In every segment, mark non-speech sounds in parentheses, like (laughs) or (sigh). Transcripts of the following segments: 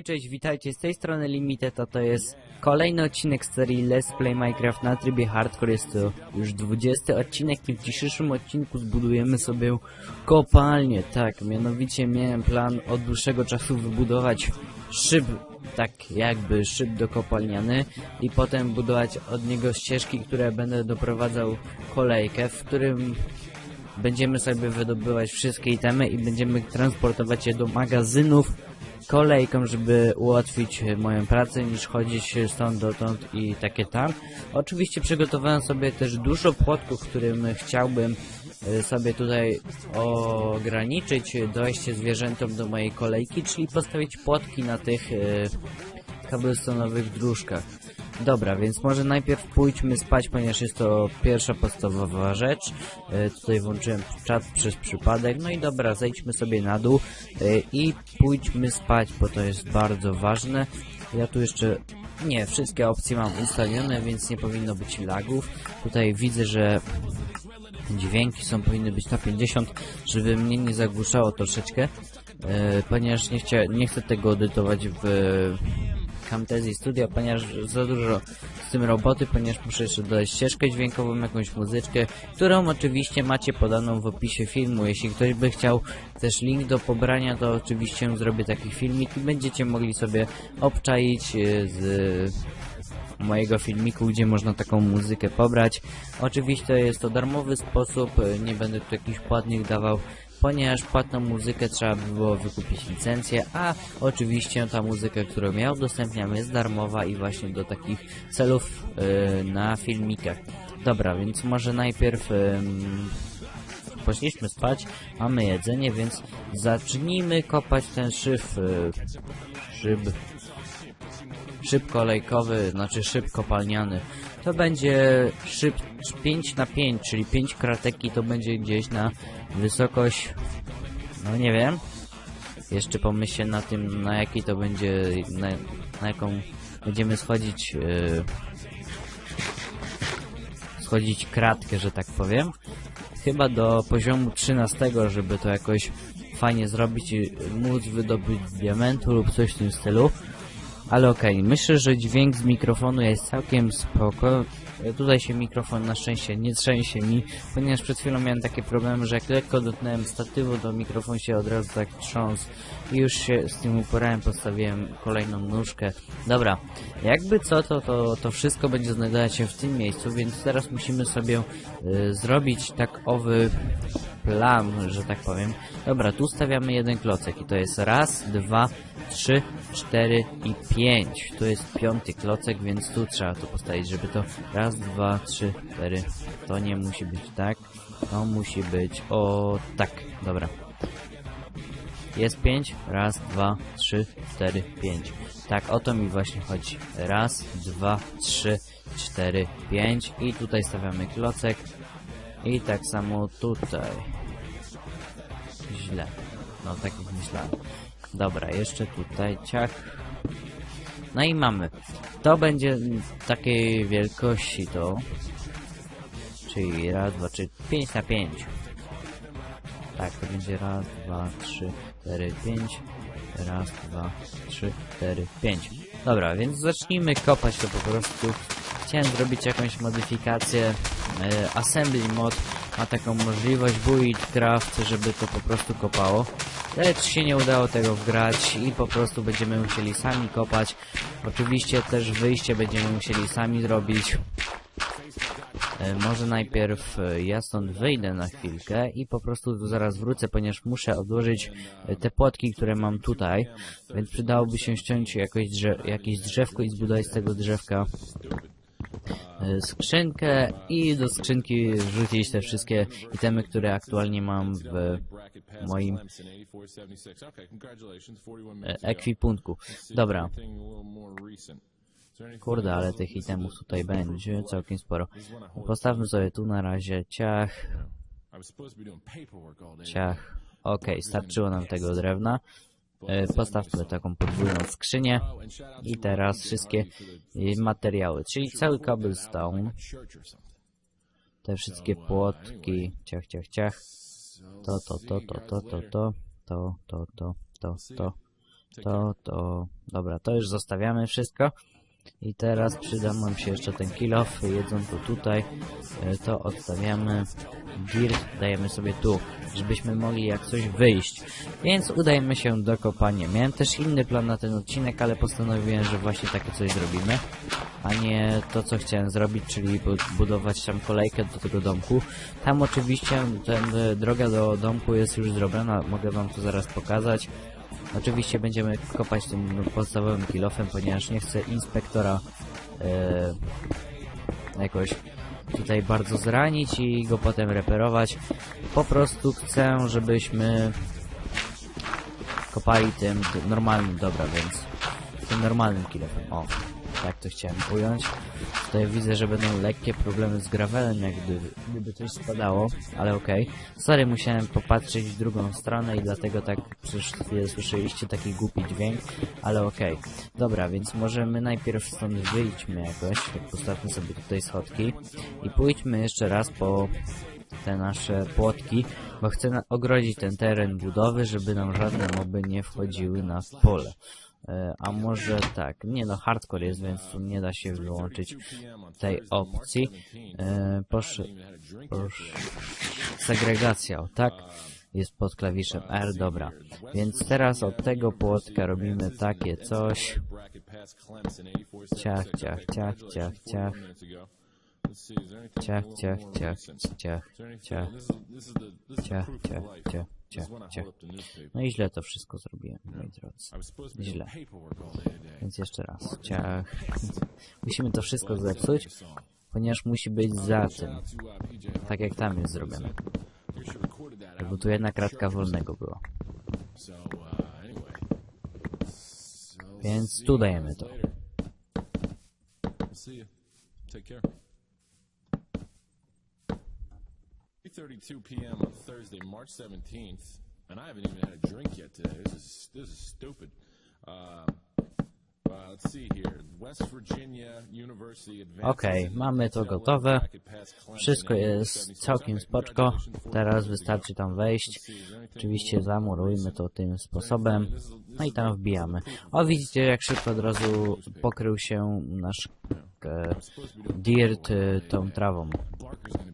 Hej, cześć, witajcie, z tej strony Limited, a to jest kolejny odcinek z serii Let's Play Minecraft na trybie Hardcore. Jest to już 20 odcinek i w dzisiejszym odcinku zbudujemy sobie kopalnię. Tak, mianowicie miałem plan od dłuższego czasu wybudować szyb, tak jakby szyb do kopalniany i potem budować od niego ścieżki, które będę doprowadzał kolejkę, w którym będziemy sobie wydobywać wszystkie itemy i będziemy transportować je do magazynów kolejką, żeby ułatwić e, moją pracę, niż chodzić stąd dotąd i takie tam. Oczywiście przygotowałem sobie też dużo płotków, którym chciałbym e, sobie tutaj ograniczyć dojście zwierzętom do mojej kolejki, czyli postawić płotki na tych e, cobblestone'owych dróżkach. Dobra, więc może najpierw pójdźmy spać, ponieważ jest to pierwsza podstawowa rzecz. E, tutaj włączyłem czat przez przypadek. No i dobra, zejdźmy sobie na dół e, i pójdźmy spać, bo to jest bardzo ważne. Ja tu jeszcze... Nie, wszystkie opcje mam ustawione, więc nie powinno być lagów. Tutaj widzę, że dźwięki są powinny być na 50, żeby mnie nie zagłuszało troszeczkę, e, ponieważ nie, chcia, nie chcę tego edytować w Camtasia Studio, ponieważ za dużo z tym roboty, ponieważ muszę jeszcze dodać ścieżkę dźwiękową, jakąś muzyczkę, którą oczywiście macie podaną w opisie filmu. Jeśli ktoś by chciał też link do pobrania, to oczywiście zrobię taki filmik i będziecie mogli sobie obczaić e, z mojego filmiku, gdzie można taką muzykę pobrać. Oczywiście jest to darmowy sposób, e, nie będę tu jakichś płatnych dawał, ponieważ płatną muzykę trzeba by było wykupić licencję, a oczywiście ta muzyka, którą ja udostępniam jest darmowa i właśnie do takich celów yy, na filmikach. Dobra, więc może najpierw yy, poszliśmy spać, mamy jedzenie, więc zacznijmy kopać ten szyb, yy, szyb, szyb kolejkowy, znaczy szyb kopalniany. To będzie szyb 5 na 5, czyli 5 krateki to będzie gdzieś na wysokość, no nie wiem. Jeszcze pomyślę na tym, na jaki to będzie, na, na jaką będziemy schodzić, yy, schodzić kratkę, że tak powiem. Chyba do poziomu 13, żeby to jakoś fajnie zrobić i móc wydobyć diamentu lub coś w tym stylu. Ale okej, myślę, że dźwięk z mikrofonu jest całkiem spoko. Tutaj się mikrofon na szczęście nie trzęsie mi, ponieważ przed chwilą miałem takie problemy, że jak lekko dotknąłem statywu, to mikrofon się od razu tak trząsł. I już się z tym uporałem, postawiłem kolejną nóżkę. Dobra, jakby co, to, to, to wszystko będzie znajdować się w tym miejscu, więc teraz musimy sobie y, zrobić tak owy plan, że tak powiem. Dobra, tu stawiamy jeden klocek i to jest raz, dwa, trzy, cztery i pięć. Tu jest piąty klocek, więc tu trzeba to postawić, żeby to raz, dwa, trzy, cztery. To nie musi być tak. To musi być o tak. Dobra. Jest pięć. Raz, dwa, trzy, cztery, pięć. Tak, o to mi właśnie chodzi. Raz, dwa, trzy, cztery, pięć. I tutaj stawiamy klocek. I tak samo tutaj. Źle. No, tak jak myślałem. Dobra, jeszcze tutaj ciach. No i mamy. To będzie takiej wielkości to. Czyli raz, dwa, trzy, pięć na pięć. Tak, to będzie raz, dwa, trzy, cztery, pięć. Raz, dwa, trzy, cztery, pięć. Dobra, więc zacznijmy kopać to po prostu. Chciałem zrobić jakąś modyfikację. E, assembly mod ma taką możliwość, Buildcraft, żeby to po prostu kopało. Lecz się nie udało tego wgrać i po prostu będziemy musieli sami kopać. Oczywiście też wyjście będziemy musieli sami zrobić. E, może najpierw e, ja stąd wyjdę na chwilkę i po prostu zaraz wrócę, ponieważ muszę odłożyć te płotki, które mam tutaj, więc przydałoby się ściąć jakieś drzewko i zbudować z tego drzewka skrzynkę i do skrzynki wrzucić te wszystkie itemy, które aktualnie mam w moim ekwipunku. Dobra. Kurde, ale tych itemów tutaj będzie całkiem sporo. Postawmy sobie tu na razie ciach. Ciach. Ok, starczyło nam tego drewna. E, postawmy taką podwójną skrzynię. I teraz wszystkie e, materiały, czyli cały cobblestone, te wszystkie płotki, ciach, ciach, ciach, to, to, to, to, to, to, to, to, to, to, to, to, To, to... Dobra, to już zostawiamy wszystko. I teraz przyda nam się jeszcze ten kill off, jedzonko tutaj, e, to odstawiamy, dirt dajemy sobie tu, żebyśmy mogli jak coś wyjść. Więc udajemy się do kopania. Miałem też inny plan na ten odcinek, ale postanowiłem, że właśnie takie coś zrobimy, a nie to co chciałem zrobić, czyli bu- budować tam kolejkę do tego domku. Tam oczywiście ten, e, droga do domku jest już zrobiona, mogę wam to zaraz pokazać. Oczywiście będziemy kopać tym podstawowym kilofem, ponieważ nie chcę inspektora e, jakoś tutaj bardzo zranić i go potem reperować. Po prostu chcę, żebyśmy kopali tym, tym normalnym, dobra, więc tym normalnym kilofem. O, tak to chciałem ująć. Tutaj widzę, że będą lekkie problemy z gravelem, jak gdyby, gdyby coś spadało, ale okej. Sorry, musiałem popatrzeć w drugą stronę i dlatego tak przez słyszeliście taki głupi dźwięk, ale okej. Dobra, więc może my najpierw stąd wyjdźmy jakoś, tak postawmy sobie tutaj schodki i pójdźmy jeszcze raz po te nasze płotki, bo chcę ogrodzić ten teren budowy, żeby nam żadne moby nie wchodziły na pole. E, A może tak, nie no, hardcore jest, więc tu nie da się wyłączyć tej opcji. E, Proszę, proszę. Segregacja, tak, jest pod klawiszem R, dobra. Więc teraz od tego płotka robimy takie coś. Ciach, ciach, ciach, ciach, ciach. Ciach, ciach, ciach, ciach, ciach, ciach, ciach, ciach, ciach, ciach. No i źle to wszystko zrobiłem, moi drodzy. Źle. Więc jeszcze raz. Ciach. (laughs) Musimy to wszystko zepsuć, ponieważ musi być za tym. Tak jak tam jest zrobione. Bo tu jedna kratka wolnego była. Więc tu dajemy to. See you. Take care. 3:32 p.m. on Thursday, March 17th, and I haven't even had a drink yet today. This is this is stupid. Uh, uh, let's see here. West Virginia University Okej, mamy to gotowe. Wszystko jest całkiem spoczko. Teraz wystarczy tam wejść. Oczywiście zamurujmy to tym sposobem. No i tam wbijamy. O, widzicie jak szybko od razu pokrył się nasz e, dirt e, tą trawą.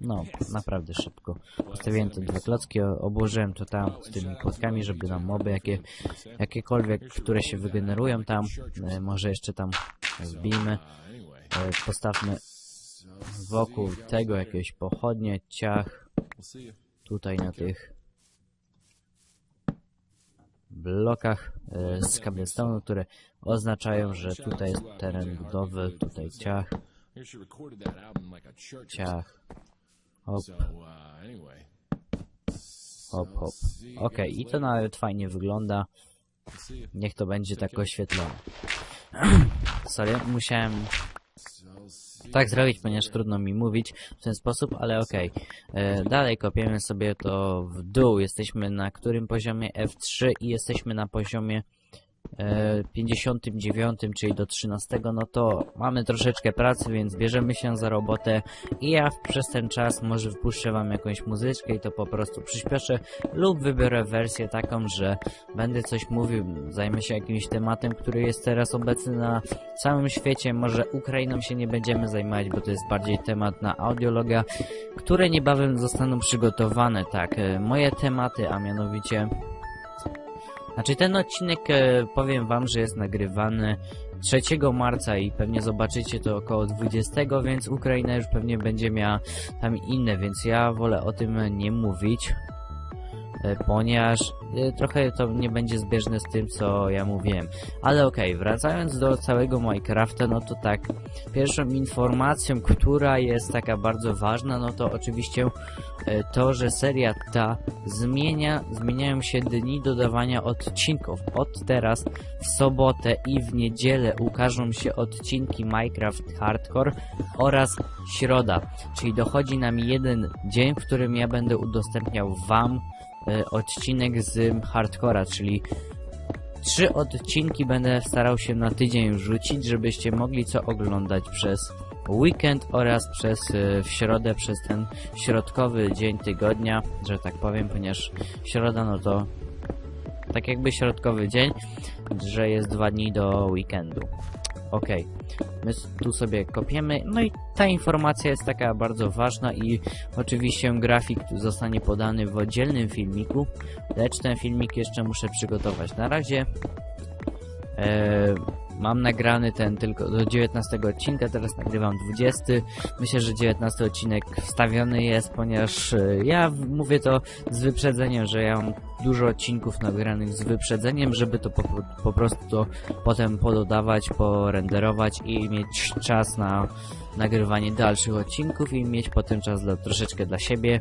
No, naprawdę szybko. Postawiłem te dwa klocki, obłożyłem to tam z tymi płotkami, żeby nam moby jakie, jakiekolwiek, które się wygenerują tam, e, może jeszcze tam wbijmy. E, postawmy wokół tego jakieś pochodnie, ciach, tutaj na tych blokach e, z cobblestone'u, które oznaczają, że tutaj jest teren budowy, tutaj ciach, ciach, hop, hop, hop. Okej, i to nawet fajnie wygląda. Niech to będzie tak oświetlone. (clears throat) Sorry, musiałem tak zrobić, ponieważ trudno mi mówić w ten sposób, ale okej. E, Dalej kopiemy sobie to w dół. Jesteśmy na którym poziomie? F3 i jesteśmy na poziomie 59, czyli do 13, no to mamy troszeczkę pracy, więc bierzemy się za robotę i ja przez ten czas może wpuszczę wam jakąś muzyczkę i to po prostu przyspieszę lub wybiorę wersję taką, że będę coś mówił, zajmę się jakimś tematem, który jest teraz obecny na całym świecie. Może Ukrainą się nie będziemy zajmować, bo to jest bardziej temat na audiologa, które niebawem zostaną przygotowane. Tak, e, moje tematy, a mianowicie znaczy ten odcinek e, powiem wam, że jest nagrywany 3 marca i pewnie zobaczycie to około 20, więc Ukraina już pewnie będzie miała tam inne, więc ja wolę o tym nie mówić, ponieważ e, trochę to nie będzie zbieżne z tym, co ja mówiłem. Ale okej, wracając do całego Minecrafta, no to tak, pierwszą informacją, która jest taka bardzo ważna, no to oczywiście e, to, że seria ta zmienia, zmieniają się dni dodawania odcinków. Od teraz w sobotę i w niedzielę ukażą się odcinki Minecraft Hardcore oraz środa, czyli dochodzi nam jeden dzień, w którym ja będę udostępniał wam e, odcinek z Hardcora, czyli trzy odcinki będę starał się na tydzień wrzucić, żebyście mogli co oglądać przez weekend oraz przez e, w środę, przez ten środkowy dzień tygodnia, że tak powiem, ponieważ środa no to tak jakby środkowy dzień, że jest dwa dni do weekendu. Okej, my tu sobie kopiemy, no i ta informacja jest taka bardzo ważna i oczywiście grafik zostanie podany w oddzielnym filmiku, lecz ten filmik jeszcze muszę przygotować. Na razie. E, mam nagrany ten tylko do 19 odcinka, teraz nagrywam 20. Myślę, że 19 odcinek wstawiony jest, ponieważ e, ja mówię to z wyprzedzeniem, że ja mam dużo odcinków nagranych z wyprzedzeniem, żeby to po, po prostu to potem pododawać, porenderować i mieć czas na nagrywanie dalszych odcinków i mieć potem czas dla, troszeczkę dla siebie.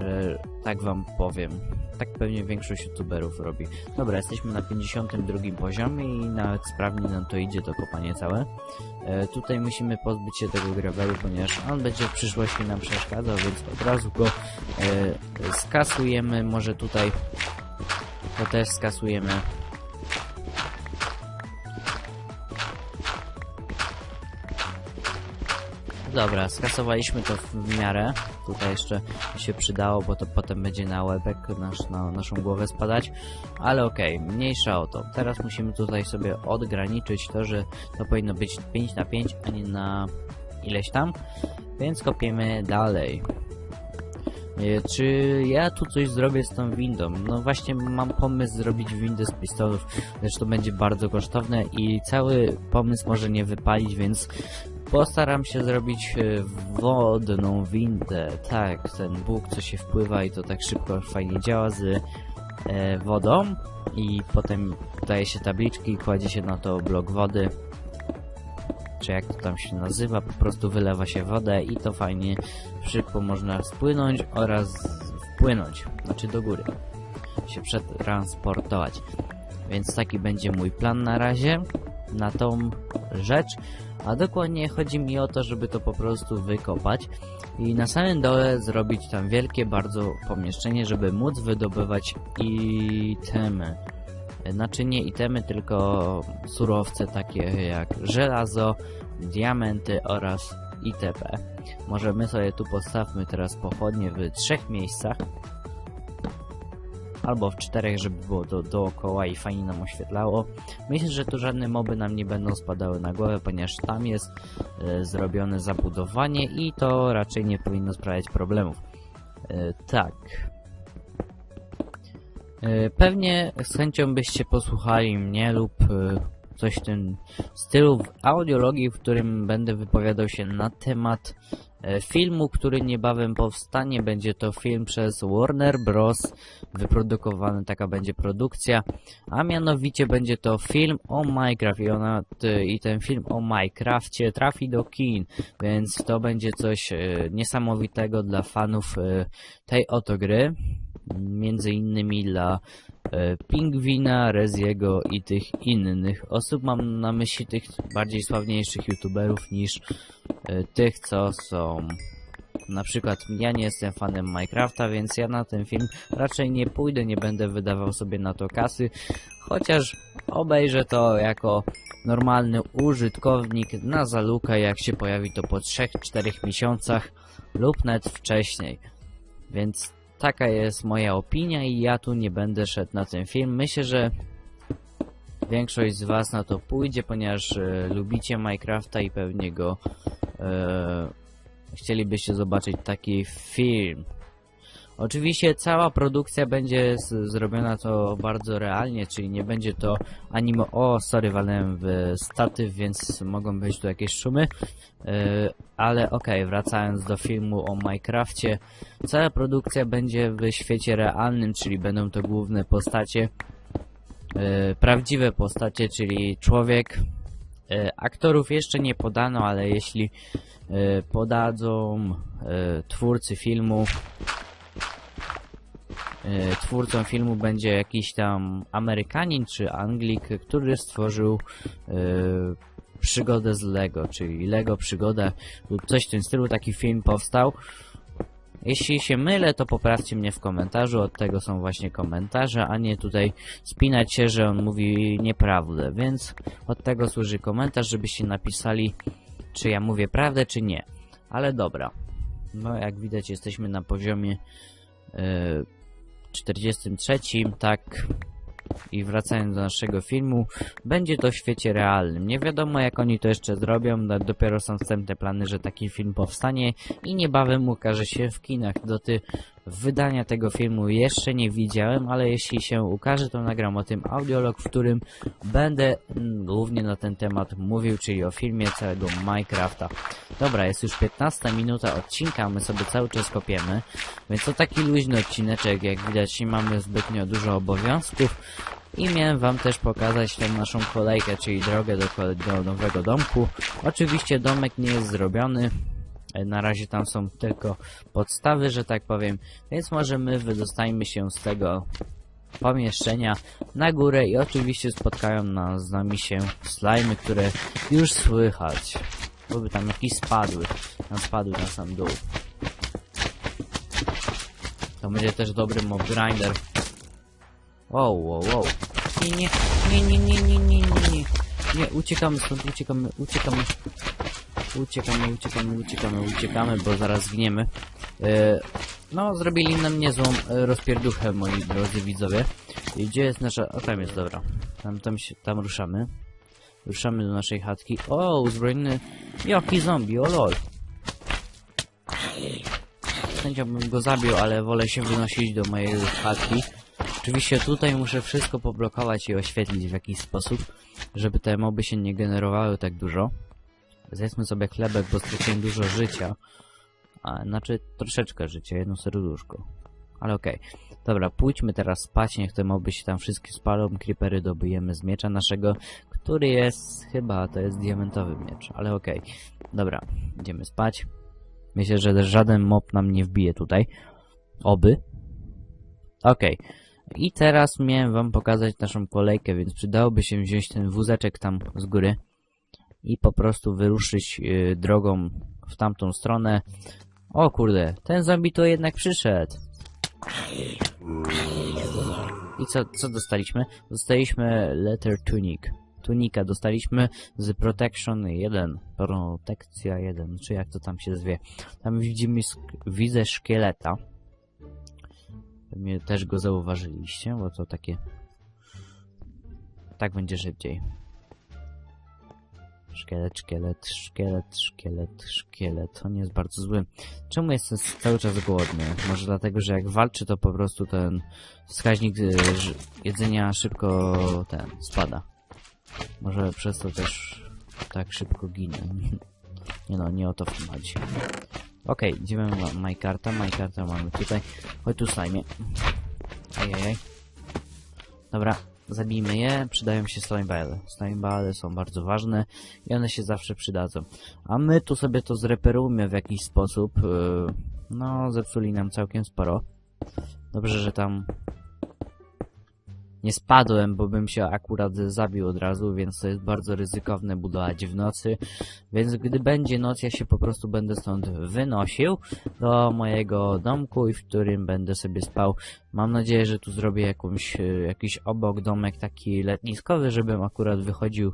E, tak wam powiem. Tak pewnie większość youtuberów robi. Dobra, jesteśmy na 52 poziomie i nawet sprawnie nam to idzie, to kopanie całe. E, tutaj musimy pozbyć się tego gravelu, ponieważ on będzie w przyszłości nam przeszkadzał, więc od razu go e, skasujemy. Może tutaj to też skasujemy. Dobra, skasowaliśmy to w miarę. Tutaj jeszcze się przydało, bo to potem będzie na łebek nasz, na naszą głowę spadać. Ale okej, mniejsza o to. Teraz musimy tutaj sobie odgraniczyć to, że to powinno być 5 na 5, a nie na ileś tam. Więc kopiemy dalej. E, Czy ja tu coś zrobię z tą windą? No właśnie mam pomysł zrobić windę z pistolów, lecz to będzie bardzo kosztowne i cały pomysł może nie wypalić, więc postaram się zrobić e, wodną windę. Tak, ten Bóg co się wpływa i to tak szybko fajnie działa z e, wodą i potem daje się tabliczki i kładzie się na to blok wody czy jak to tam się nazywa, po prostu wylewa się wodę i to fajnie szybko można spłynąć oraz wpłynąć, znaczy do góry, się przetransportować. Więc taki będzie mój plan na razie na tą rzecz, a dokładnie chodzi mi o to, żeby to po prostu wykopać i na samym dole zrobić tam wielkie bardzo pomieszczenie, żeby móc wydobywać itemy. Znaczy nie itemy, tylko surowce takie jak żelazo, diamenty oraz itp. Może my sobie tu postawmy teraz pochodnie w trzech miejscach. Albo w czterech, żeby było to dookoła i fajnie nam oświetlało. Myślę, że tu żadne moby nam nie będą spadały na głowę, ponieważ tam jest e, zrobione zabudowanie i to raczej nie powinno sprawiać problemów. E, tak. E, Pewnie z chęcią byście posłuchali mnie lub e, coś w tym stylu w audiologii, w którym będę wypowiadał się na temat filmu, który niebawem powstanie. Będzie to film przez Warner Bros. Wyprodukowany, taka będzie produkcja, a mianowicie będzie to film o Minecraft i, ona, i ten film o Minecrafcie trafi do kin, więc to będzie coś e, niesamowitego dla fanów e, tej oto gry między innymi dla e, Pingwina, Reziego i tych innych osób. Mam na myśli tych bardziej sławniejszych youtuberów niż e, tych, co są na przykład ja nie jestem fanem Minecrafta, więc ja na ten film raczej nie pójdę, nie będę wydawał sobie na to kasy, chociaż obejrzę to jako normalny użytkownik na zalukę, jak się pojawi to po 3-4 miesiącach lub nawet wcześniej. Więc taka jest moja opinia i ja tu nie będę szedł na ten film. Myślę, że większość z was na to pójdzie, ponieważ e, lubicie Minecrafta i pewnie go e, chcielibyście zobaczyć taki film. Oczywiście cała produkcja będzie zrobiona to bardzo realnie, czyli nie będzie to animo... O, sorry, walnąłem w statyw, więc mogą być tu jakieś szumy. Yy, ale okej, wracając do filmu o Minecrafcie. Cała produkcja będzie w świecie realnym, czyli będą to główne postacie. Yy, prawdziwe postacie, czyli człowiek. Yy, aktorów jeszcze nie podano, ale jeśli yy, podadzą yy, twórcy filmu, twórcą filmu będzie jakiś tam Amerykanin czy Anglik, który stworzył e, przygodę z Lego, czyli Lego Przygoda lub coś w tym stylu, taki film powstał. Jeśli się mylę, to poprawcie mnie w komentarzu, od tego są właśnie komentarze, a nie tutaj spinać się, że on mówi nieprawdę, więc od tego służy komentarz, żebyście napisali, czy ja mówię prawdę, czy nie. Ale dobra. No jak widać jesteśmy na poziomie e, 43, tak. i wracając do naszego filmu, będzie to w świecie realnym. Nie wiadomo jak oni to jeszcze zrobią, no, dopiero są wstępne plany, że taki film powstanie i niebawem ukaże się w kinach. Do wydania tego filmu jeszcze nie widziałem, ale jeśli się ukaże, to nagram o tym audiolog, w którym będę mm, głównie na ten temat mówił, czyli o filmie całego Minecrafta. Dobra, jest już 15 minuta odcinka, my sobie cały czas kopiemy, więc to taki luźny odcineczek, jak widać nie mamy zbytnio dużo obowiązków i miałem wam też pokazać tę naszą kolejkę, czyli drogę do, do nowego domku. Oczywiście domek nie jest zrobiony, na razie tam są tylko podstawy, że tak powiem, więc może my wydostańmy się z tego pomieszczenia na górę i oczywiście spotkają nas z nami się slajmy, które już słychać. Były tam jakieś spadły, tam spadły na sam dół. To będzie też dobry mob grinder. Wow, wow, wow. Nie, nie, nie, nie, nie, nie, nie, nie. Nie, uciekamy stąd, uciekamy, uciekamy. Uciekamy, uciekamy, uciekamy, uciekamy, bo zaraz zgniemy. E, no, zrobili nam niezłą e, rozpierduchę, moi drodzy widzowie. I gdzie jest nasza... O, tam jest, dobra. Tam, tam, się, tam ruszamy. Ruszamy do naszej chatki. O, uzbrojony... Jaki zombie, o lol. Chęcią bym go zabił, ale wolę się wynosić do mojej chatki. Oczywiście tutaj muszę wszystko poblokować i oświetlić w jakiś sposób, żeby te moby się nie generowały tak dużo. Zjedzmy sobie chlebek, bo straciłem dużo życia. A, znaczy troszeczkę życia, jedno serduszko. Ale okej. Dobra, pójdźmy teraz spać, niech te moby się tam wszystkie spalą, creepery dobijemy z miecza naszego, który jest, chyba to jest diamentowy miecz, ale okej. Dobra, idziemy spać. Myślę, że żaden mob nam nie wbije tutaj. Oby. Okej. I teraz miałem wam pokazać naszą kolejkę, więc przydałoby się wziąć ten wózeczek tam z góry i po prostu wyruszyć y, drogą w tamtą stronę. O kurde, ten zombie to jednak przyszedł. I co, co dostaliśmy? Dostaliśmy letter tunic. Tunika dostaliśmy z Protection 1. Protekcja 1, czy jak to tam się zwie. Tam widzimy, widzę szkieleta. Pewnie też go zauważyliście, bo to takie... Tak będzie szybciej. Szkielet, szkielet, szkielet, szkielet, szkielet. On jest bardzo zły. Czemu jestem cały czas głodny? Może dlatego, że jak walczy, to po prostu ten wskaźnik y, jedzenia szybko ten spada. Może przez to też tak szybko ginę. (laughs) Nie no, nie o to chodzi. Okej, idziemy na Majkarta. Majkarta mamy tutaj. Chodź tu slajmie. Ajajaj. Dobra, zabijmy je. Przydają się slimebale. Slimebale są bardzo ważne i one się zawsze przydadzą. A my tu sobie to zreperujmy w jakiś sposób. Yy, No, zepsuli nam całkiem sporo. Dobrze, że tam nie spadłem, bo bym się akurat zabił od razu, więc to jest bardzo ryzykowne budować w nocy. Więc gdy będzie noc, ja się po prostu będę stąd wynosił do mojego domku, i w którym będę sobie spał. Mam nadzieję, że tu zrobię jakąś, e, jakiś obok domek taki letniskowy, żebym akurat wychodził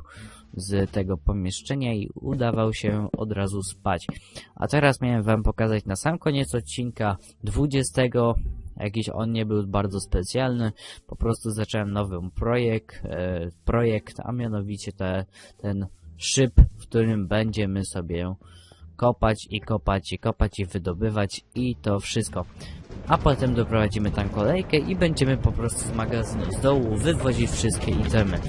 z tego pomieszczenia i udawał się od razu spać. A teraz miałem wam pokazać na sam koniec odcinka 20. Jakiś on nie był bardzo specjalny, po prostu zacząłem nowy projekt, e, projekt a mianowicie te, ten szyb, w którym będziemy sobie kopać i kopać i kopać i wydobywać i to wszystko. A potem doprowadzimy tam kolejkę i będziemy po prostu z magazynu z dołu wywozić wszystkie itemy.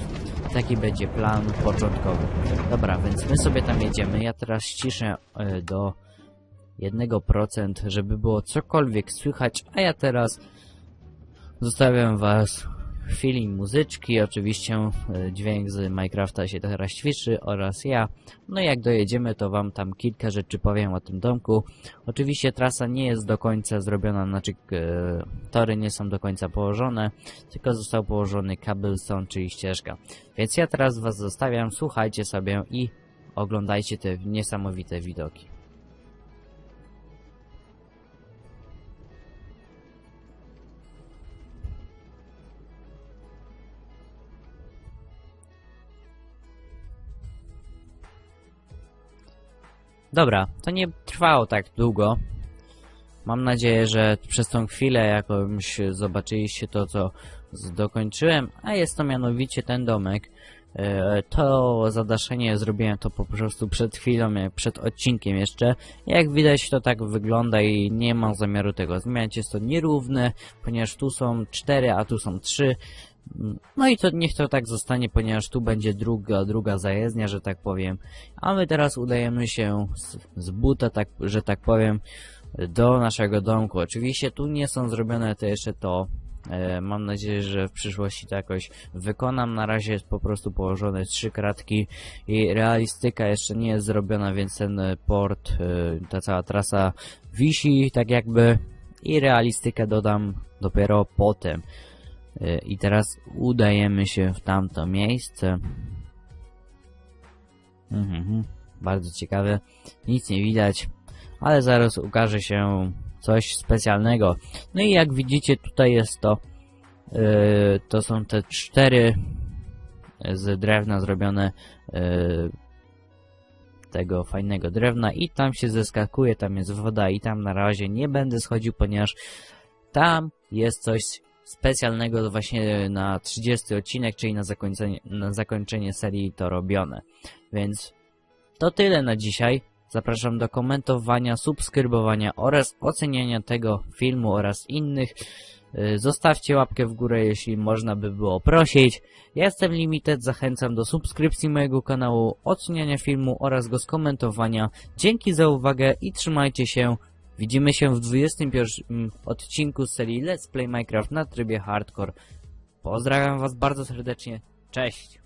Taki będzie plan początkowy. Dobra, więc my sobie tam jedziemy. Ja teraz ściszę e, do 1%, żeby było cokolwiek słychać, a ja teraz zostawiam was chwili muzyczki, oczywiście e, dźwięk z Minecrafta się teraz ćwiczy oraz ja. No jak dojedziemy, to wam tam kilka rzeczy powiem o tym domku. Oczywiście trasa nie jest do końca zrobiona, znaczy e, tory nie są do końca położone, tylko został położony cobblestone, czyli ścieżka. Więc ja teraz was zostawiam, słuchajcie sobie i oglądajcie te niesamowite widoki. Dobra, to nie trwało tak długo. Mam nadzieję, że przez tą chwilę jakąś zobaczyliście to, co dokończyłem, a jest to mianowicie ten domek. E, to zadaszenie zrobiłem to po prostu przed chwilą, przed odcinkiem jeszcze. Jak widać to tak wygląda i nie mam zamiaru tego zmieniać. Jest to nierówne, ponieważ tu są 4, a tu są 3. No i to niech to tak zostanie, ponieważ tu będzie druga, druga zajezdnia, że tak powiem. A my teraz udajemy się z, z buta, tak, że tak powiem, do naszego domku. Oczywiście tu nie są zrobione te jeszcze to. E, mam nadzieję, że w przyszłości to jakoś wykonam. Na razie jest po prostu położone trzy kratki i realistyka jeszcze nie jest zrobiona, więc ten e, port, e, ta cała trasa wisi tak jakby i realistykę dodam dopiero potem. E, I teraz udajemy się w tamto miejsce. Mhm, mhm. bardzo ciekawe. Nic nie widać, ale zaraz ukaże się coś specjalnego. No i jak widzicie tutaj jest to yy, to są te cztery z drewna zrobione yy, tego fajnego drewna i tam się zeskakuje, tam jest woda i tam na razie nie będę schodził, ponieważ tam jest coś specjalnego właśnie na 30 odcinek, czyli na zakończenie, na zakończenie serii to robione. Więc to tyle na dzisiaj. Zapraszam do komentowania, subskrybowania oraz oceniania tego filmu oraz innych. Y, Zostawcie łapkę w górę, jeśli można by było prosić. Ja jestem Limited, zachęcam do subskrypcji mojego kanału, oceniania filmu oraz go skomentowania. Dzięki za uwagę i trzymajcie się. Widzimy się w 21 odcinku serii Let's Play Minecraft na trybie Hardcore. Pozdrawiam Was bardzo serdecznie. Cześć!